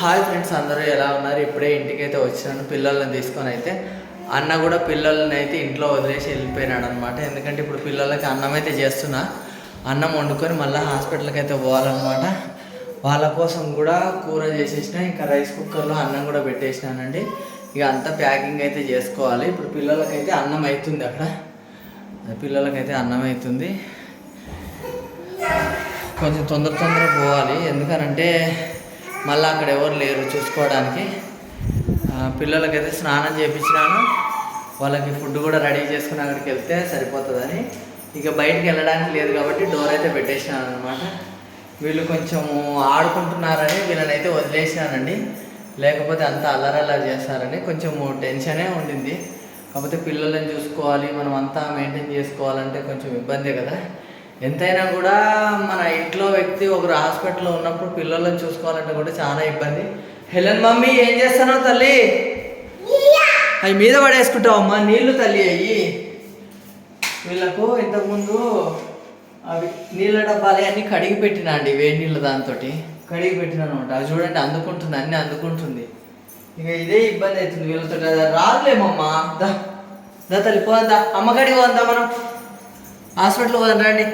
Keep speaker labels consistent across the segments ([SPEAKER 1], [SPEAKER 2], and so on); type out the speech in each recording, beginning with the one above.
[SPEAKER 1] Hi friends అందరూ ఎలా ఉన్నారు? ఇప్పుడే ఇంటికైతే అయితే వచ్చినాను పిల్లల్ని తీసుకొని అయితే. అన్న కూడా పిల్లల్ని అయితే ఇంట్లో వదిలేసి వెళ్ళిపోయినాడు అనమాట ఎందుకంటే ఇప్పుడు పిల్లలకి అన్నం అయితే చేస్తున్నా. అన్నం వండుకొని మళ్ళీ హాస్పిటల్కి అయితే పోవాలన్నమాట. వాళ్ళ కోసం కూడా కూర చేసేసిన ఇంకా రైస్ కుక్కర్లో అన్నం కూడా పెట్టేసినానండి. ఇక అంతా ప్యాకింగ్ అయితే చేసుకోవాలి. ఇప్పుడు పిల్లలకైతే అన్నం అవుతుంది అక్కడ. పిల్లలకైతే అన్నం అవుతుంది. కొంచెం తొందర తొందర పోవాలి. ఎందుకనంటే మళ్ళీ అక్కడ ఎవరు లేరు చూసుకోవడానికి. పిల్లలకి పిల్లలకైతే స్నానం చేయించినాను వాళ్ళకి ఫుడ్ కూడా రెడీ చేసుకుని అక్కడికి వెళ్తే సరిపోతుందని. ఇక బయటికి వెళ్ళడానికి లేదు కాబట్టి డోర్ అయితే పెట్టేసినాను అనమాట వీళ్ళు కొంచెం ఆడుకుంటున్నారని వీళ్ళని అయితే వదిలేసినానండి. లేకపోతే అంత అల్లరల్లరి చేస్తారని కొంచెం టెన్షనే ఉండింది. కాకపోతే పిల్లల్ని చూసుకోవాలి మనం అంతా మెయింటైన్ చేసుకోవాలంటే కొంచెం ఇబ్బందే కదా. ఎంతైనా కూడా మన ఇంట్లో వ్యక్తి ఒకరు హాస్పిటల్లో ఉన్నప్పుడు పిల్లలను చూసుకోవాలంటే కూడా చాలా ఇబ్బంది. హెలెన్ మమ్మీ ఏం చేస్తున్నావు తల్లి? అవి మీద పడేసుకుంటావమ్మా నీళ్ళు తల్లి అయ్యి. వీళ్ళకు ఇంతకుముందు అవి నీళ్ళ డబ్బాలు అన్నీ కడిగి పెట్టినా అండి వేడి నీళ్ళ దాంతో కడిగి పెట్టినాను అనమాట అవి చూడండి అందుకుంటుంది అన్నీ అందుకుంటుంది. ఇక ఇదే ఇబ్బంది అవుతుంది వీళ్ళతో. రాదులేమమ్మా. దా దా తల్లి పోదా అమ్మగడికి పోదా మనం. హాస్పిటల్ పోదాం రండి.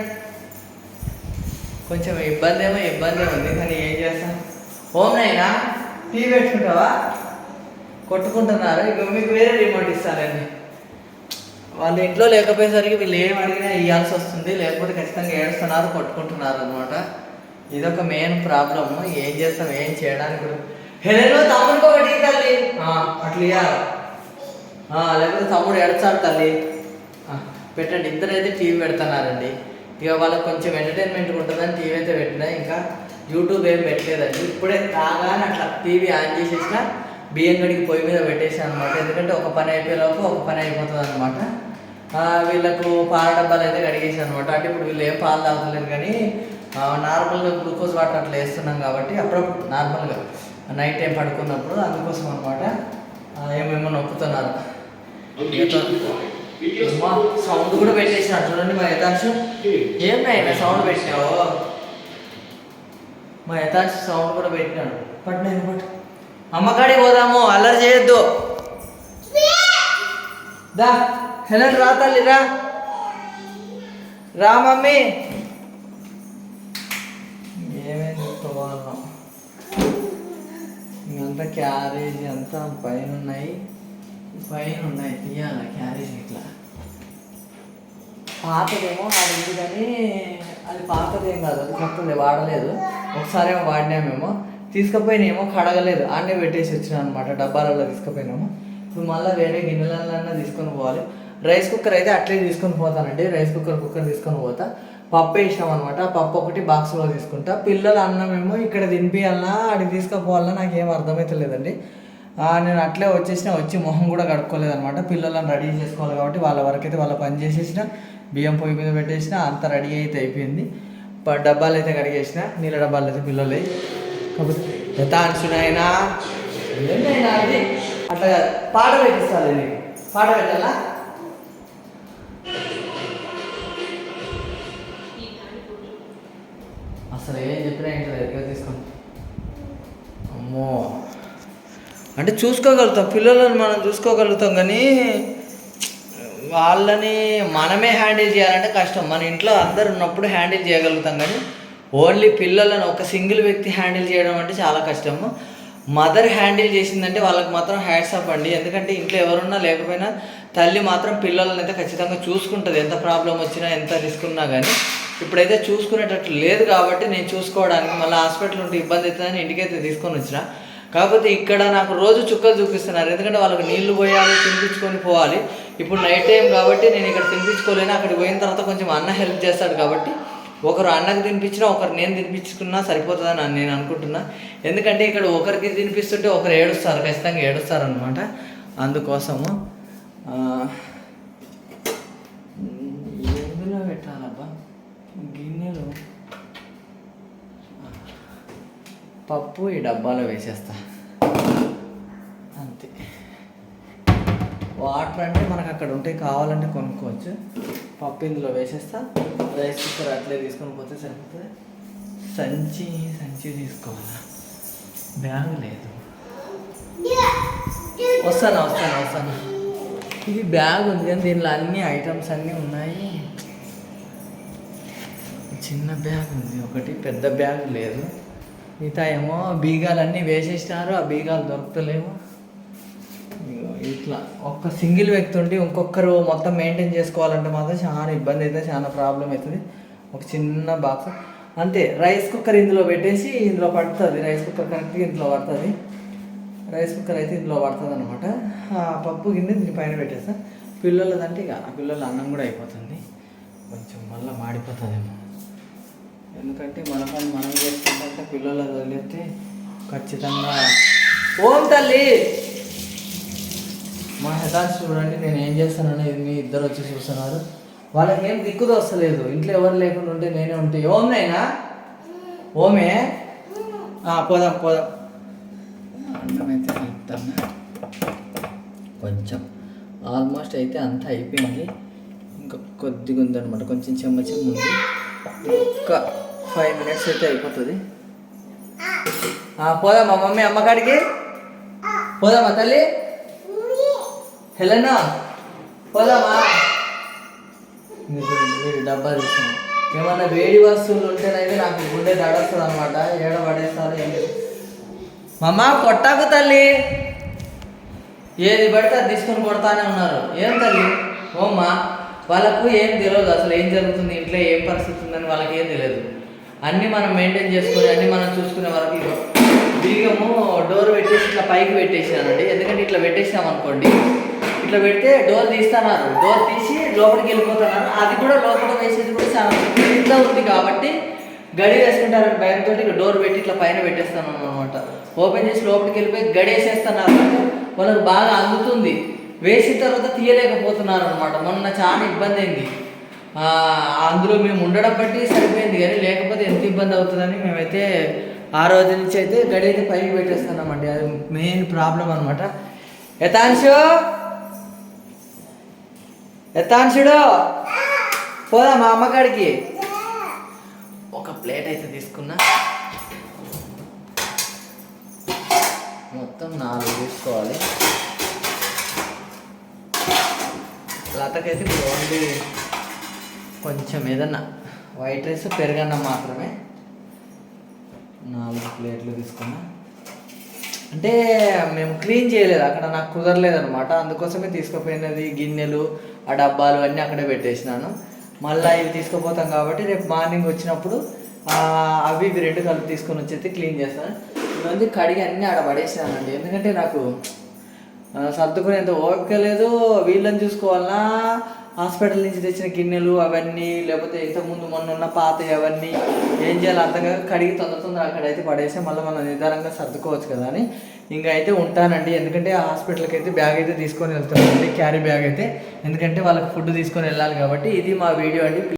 [SPEAKER 1] కొంచెం ఇబ్బంది ఏమో ఇబ్బంది ఉంది. కానీ ఏం చేస్తాం? హోమ్ నైనా? టీవీ పెట్టుకుంటావా? కొట్టుకుంటున్నారు. ఇక మీకు వేరే రిమోట్ ఇస్తారండి. వాళ్ళ ఇంట్లో లేకపోయేసరికి వీళ్ళు ఏం అడిగినా ఇవ్వాల్సి వస్తుంది. లేకపోతే ఖచ్చితంగా ఏడుస్తున్నారు కొట్టుకుంటున్నారు అనమాట ఇదొక మెయిన్ ప్రాబ్లమ్ ఏం చేస్తాం? ఏం చేయడానికి కూడా. హెలెను తమ్ముడికి ఒకటి తల్లి. అట్లా లేకపోతే తమ్ముడు ఎడతాడు తల్లి. పెట్టండి. ఇద్దరైతే టీవీ పెడుతున్నారండి. ఇక వాళ్ళకి కొంచెం ఎంటర్టైన్మెంట్ ఉంటుందని టీవీ అయితే పెట్టినా ఇంకా యూట్యూబ్ ఏం పెట్టలేదండి. ఇప్పుడే రాగానే అట్లా టీవీ ఆన్ చేసేసిన బియ్యం గడికి పొయ్యి మీద పెట్టేసాను అనమాట ఎందుకంటే ఒక పని అయిపోయేలోపు ఒక పని అయిపోతుంది అనమాట వీళ్ళకు పాల డబ్బాలు అయితే కడిగేసాను అనమాట అంటే ఇప్పుడు వీళ్ళు ఏం పాలు తాగుతలేరు కానీ నార్మల్గా గ్లూకోజ్ వాటర్ అట్లా వేస్తున్నాం కాబట్టి అప్పుడప్పుడు నార్మల్గా నైట్ టైం పడుకున్నప్పుడు అందుకోసం అనమాట ఏమేమో నొక్కుతున్నారు. సౌండ్ కూడా పెట్టేసినాడు చూడండి మా యథాంశం. ఏం నాయన సౌండ్ పెట్టినావు మా యథాంశ సౌండ్ కూడా పెట్టినాడు. పట్టినాను పట్టు. అమ్మకాడికి పోదాము అల్లరి చేయొద్దు. దా హెలన్ రా తల్లి రా. రా మమ్మీ. ఏమేమి చెప్పుకోవాలో ఇంకంతా క్యారేజ్ అంతా పైన ఉన్నాయి. పైన ఉన్నాయి తీయాల క్యారేజ్ ఇట్లా. పాతదేమో అది ఉంది కానీ అది పాతదేం కాదు అది కొత్తది వాడలేదు. ఒకసారి ఏమో వాడినామేమో తీసుకుపోయినేమో కడగలేదు. అన్నీ పెట్టేసి వచ్చినా అనమాట డబ్బాలలో తీసుకుపోయినాము. ఇప్పుడు మళ్ళీ వేరే గిన్నెలన్నా తీసుకొని పోవాలి. రైస్ కుక్కర్ అయితే అట్లే తీసుకొని పోతానండి. రైస్ కుక్కర్ కుక్కర్ తీసుకొని పోతా. పప్పు వేసాం అనమాట పప్పు ఒకటి బాక్స్లో తీసుకుంటా. పిల్లలు అన్నమేమో ఇక్కడ తినిపియాలన్నా అడిగి తీసుకుపోవాలన్నా నాకేం అర్థమవుతలేదండి ఆ, నేను అట్లే వచ్చేసిన వచ్చి మొహం కూడా కడుక్కోలేదు అనమాట పిల్లలను రెడీ చేసుకోవాలి కాబట్టి వాళ్ళ వరకైతే వాళ్ళ పని చేసేసిన బియ్యం పొయ్యి మీద పెట్టేసిన అంత రెడీ అయితే అయిపోయింది. ప- డబ్బాలు అయితే కడిగేసిన నీళ్ళ డబ్బాలు అయితే పిల్లలు కాకపోతే యథాంశునైనా అది? అట్లా పాట పెట్టిస్తాను నీకు. పాట పెట్టాలా? అసలు ఏం చెప్పినా ఇంట్లో దగ్గర తీసుకోండి అంటే చూసుకోగలుగుతాం పిల్లలను మనం చూసుకోగలుగుతాం కానీ వాళ్ళని మనమే హ్యాండిల్ చేయాలంటే కష్టం. మన ఇంట్లో అందరు ఉన్నప్పుడు హ్యాండిల్ చేయగలుగుతాం కానీ ఓన్లీ పిల్లలను ఒక సింగిల్ వ్యక్తి హ్యాండిల్ చేయడం అంటే చాలా కష్టము మదర్ హ్యాండిల్ చేసిందంటే వాళ్ళకి మాత్రం హ్యాట్స్ అప్ అండి. ఎందుకంటే ఇంట్లో ఎవరున్నా లేకపోయినా తల్లి మాత్రం పిల్లలని అయితే ఖచ్చితంగా చూసుకుంటుంది. ఎంత ప్రాబ్లం వచ్చినా ఎంత రిస్క్ ఉన్నా కానీ ఇప్పుడైతే చూసుకునేటట్లు లేదు కాబట్టి నేను చూసుకోవడానికి మళ్ళీ హాస్పిటల్ ఉంటే ఇబ్బంది అవుతుందని ఇంటికైతే తీసుకొని వచ్చిన. కాకపోతే ఇక్కడ నాకు రోజు చుక్కలు చూపిస్తున్నారు. ఎందుకంటే వాళ్ళకి నీళ్ళు పోయాలి తినిపించుకొని పోవాలి. ఇప్పుడు నైట్ టైం కాబట్టి నేను ఇక్కడ తినిపించుకోలేను. అక్కడికి పోయిన తర్వాత కొంచెం అన్న హెల్ప్ చేస్తాడు కాబట్టి ఒకరు అన్నకి తినిపించినా ఒకరు నేను తినిపించుకున్నా సరిపోతుందని అని నేను అనుకుంటున్నా. ఎందుకంటే ఇక్కడ ఒకరికి తినిపిస్తుంటే ఒకరు ఏడుస్తారు. ఖచ్చితంగా ఏడుస్తారు అనమాట అందుకోసము ఎందులో పెట్టాలబ్బా? గిన్నెలో. పప్పు ఈ డబ్బాలో వేసేస్తా. అంతే. వాటర్ అంటే మనకు అక్కడ ఉంటే కావాలంటే కొనుక్కోవచ్చు. పప్పు ఇందులో వేసేస్తా. రైస్ కుక్కర్ అట్లే తీసుకొని పోతే సరిపోతుంది. సంచి సంచి తీసుకోవాలా? బ్యాగ్ లేదు. వస్తాను వస్తాను వస్తాను? ఇది బ్యాగ్ ఉంది కానీ దీనిలో అన్ని ఐటమ్స్ అన్నీ ఉన్నాయి. చిన్న బ్యాగ్ ఉంది. ఒకటి పెద్ద బ్యాగ్ లేదు. మిగతా ఏమో బీగాలన్నీ వేసేసినారు ఆ బీగాలు దొరకలేము ఇట్లా ఒక్క సింగిల్ వ్యక్తి ఉండి ఇంకొకరు మొత్తం మెయింటైన్ చేసుకోవాలంటే మాత్రం చాలా ఇబ్బంది అయితే చాలా ప్రాబ్లం అవుతుంది. ఒక చిన్న బాక్స్ అంతే రైస్ కుక్కర్ ఇందులో పెట్టేసి ఇందులో పడుతుంది. రైస్ కుక్కర్ కరెక్ట్గా ఇందులో పడుతుంది. రైస్ కుక్కర్ అయితే ఇందులో పడుతుంది అనమాట ఆ పప్పు గిన్నె దీని పైన పెట్టేస్తా. పిల్లలదంటే ఇక ఆ పిల్లల అన్నం కూడా అయిపోతుంది. కొంచెం మళ్ళీ మాడిపోతుందేమో. ఎందుకంటే మన పని మనం చేసుకుంటే పిల్లలు వదిలేస్తే ఖచ్చితంగా ఓం తల్లి! మా హెదాన్స్ చూడండి నేను ఏం చేస్తానని మీ ఇద్దరు వచ్చి చూస్తున్నారు. వాళ్ళకి ఏం దిక్కుదో వస్తలేదు ఇంట్లో ఎవరు లేకుండా ఉంటే నేనే ఉంటే. ఓం నైనా ఓమే? పోదా పోదాం పోదాం. అన్నం అయితే కలుపుతాను కొంచెం ఆల్మోస్ట్ అయితే అంతా అయిపోయింది. ఇంకా కొద్దిగా ఉందన్నమాట కొంచెం చెమ్మ చెమ్మ ఉంది. ఒక్క ఫైవ్ మినిట్స్ అయితే అయిపోతుంది. పోదామా మమ్మీ అమ్మకాడికి పోదామా తల్లి? హెలనా? పోదామా? ఇంక డబ్బా తీసుకున్నాం ఏమన్నా వేడి వస్తువులు ఉంటేనైతే నాకు గుండె దడస్తుంది అనమాట ఏడ పడేస్తారు ఏం లేదు. మమ్మ కొట్టాకు తల్లి. ఏది పడితే అది తీసుకొని కొడతానే ఉన్నారు. ఏం తల్లి? ఓమ్మా వాళ్ళకు ఏం తెలియదు అసలు ఏం జరుగుతుంది? ఇంట్లో ఏం పరిస్థితి ఉందని వాళ్ళకి ఏం తెలియదు అన్నీ మనం మెయింటైన్ చేసుకొని అన్నీ మనం చూసుకునే వరకు ఇగో బీగము డోర్ పెట్టేసి ఇట్లా పైకి పెట్టేసానండి ఎందుకంటే ఇట్లా పెట్టేసాం అనుకోండి ఇట్లా పెడితే డోర్ తీస్తున్నారు. డోర్ తీసి లోపలికి వెళ్ళిపోతున్నారు. అది కూడా లోపల వేసేది కూడా చాలా ఉంది కాబట్టి గడి వేసుకుంటారని భయంతో ఇక డోర్ పెట్టి ఇట్లా పైన పెట్టేస్తాను అనమాట ఓపెన్ చేసి లోపలికి వెళ్ళిపోయి గడి వేసేస్తున్నారు వాళ్ళకి బాగా అందుతుంది. వేసిన తర్వాత తీయలేకపోతున్నారు అనమాట మొన్న చాలా ఇబ్బంది అయింది. అందులో మేము ఉండడం బట్టి సరిపోయింది కానీ లేకపోతే ఎంత ఇబ్బంది అవుతుందని మేమైతే ఆ రోజు నుంచి అయితే గడి అయితే పైకి పెట్టేస్తున్నామండి. అది మెయిన్ ప్రాబ్లం అనమాట యథాంశు యథాంశుడు పోదా మా అమ్మకాడికి ఒక ప్లేట్ అయితే తీసుకున్నా. మొత్తం నాలుగు తీసుకోవాలి. లతకైతే ఇప్పుడు ఓన్లీ కొంచెం ఏదన్నా వైట్ రైస్ పెరగన్నం మాత్రమే నాలుగు ప్లేట్లు తీసుకున్నా. అంటే మేము క్లీన్ చేయలేదు అక్కడ నాకు కుదరలేదు అనమాట అందుకోసమే తీసుకుపోయినది గిన్నెలు ఆ డబ్బాలు అన్నీ అక్కడే పెట్టేసినాను. మళ్ళీ ఇవి తీసుకుపోతాం కాబట్టి రేపు మార్నింగ్ వచ్చినప్పుడు అవి ఇవి రెండు కలిపి తీసుకొని వచ్చి క్లీన్ చేస్తాను ఇవన్నీ కడిగి అన్నీ ఆడ పడేసానండి ఎందుకంటే నాకు సర్దుకునేంత ఓపిక లేదు. వీళ్ళని చూసుకోవాలన్నా హాస్పిటల్ నుంచి తెచ్చిన గిన్నెలు అవన్నీ లేకపోతే ఇంతకుముందు మొన్న ఉన్న పాత అవన్నీ ఏం చేయాలి అర్థం కడిగి తొందర తొందర అక్కడైతే పడేసి మళ్ళీ మనం నిదానంగా సర్దుకోవచ్చు కదా అని. ఇంకా అయితే ఉంటానండి. ఎందుకంటే ఆ హాస్పిటల్కి అయితే బ్యాగ్ అయితే తీసుకొని వెళ్తానండి క్యారీ బ్యాగ్ అయితే. ఎందుకంటే వాళ్ళకి ఫుడ్ తీసుకొని వెళ్ళాలి కాబట్టి ఇది మా వీడియో అండి.